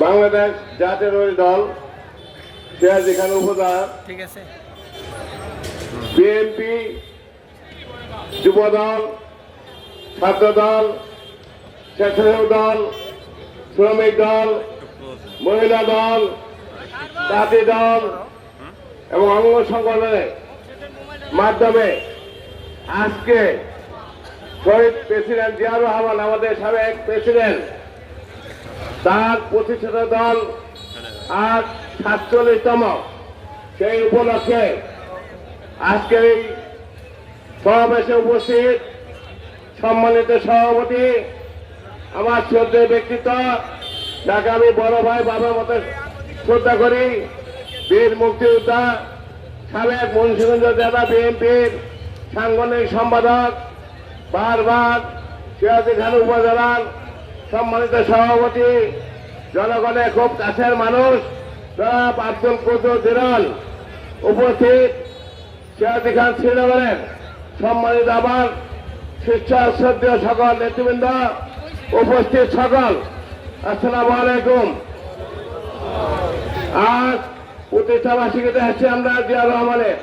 বাংলাদেশ জাতীয় দল সিরাজি যেখানে উপজেলা ঠিক আছে। বিএনপি ছাত্র দল স্বেচ্ছাসেবক দল, শ্রমিক দল, মহিলা দল, জাতি দল এবং অঙ্গ সংগঠনের মাধ্যমে আজকে শহীদ প্রেসিডেন্ট জিয়াউর রহমান, আমাদের সাবেক প্রেসিডেন্ট, তার প্রতিষ্ঠিত দল আজ সাতচল্লিশতম। সেই উপলক্ষে আজকের এই সমাবেশে উপস্থিত সম্মানিত সভাপতি, আমার শ্রদ্ধেয় ব্যক্তিত্ব, যাকে আমি বড় ভাই বাবার মতো শ্রদ্ধা করি, বীর মুক্তিযোদ্ধা, সাবেক মুন্সিগঞ্জ জেলা বিএনপির সাংগঠনিক সম্পাদক, বারবার সিরাজি খান উপজেলার সম্মানিত সভাপতি, জনগণের খুব কাছের মানুষ আব্দুল কুদ্দুর দিরান উপস্থিত সিরাজি খান শ্রীনগরের সম্মানিত আমার শিক্ষা শ্রদ্ধেয় সকল নেতৃবৃন্দ, উপস্থিত সকল, আসসালাম আলাইকুম। আজ প্রতিষ্ঠাবাসীকে দেখছি আমরা জিয়া রহমানের।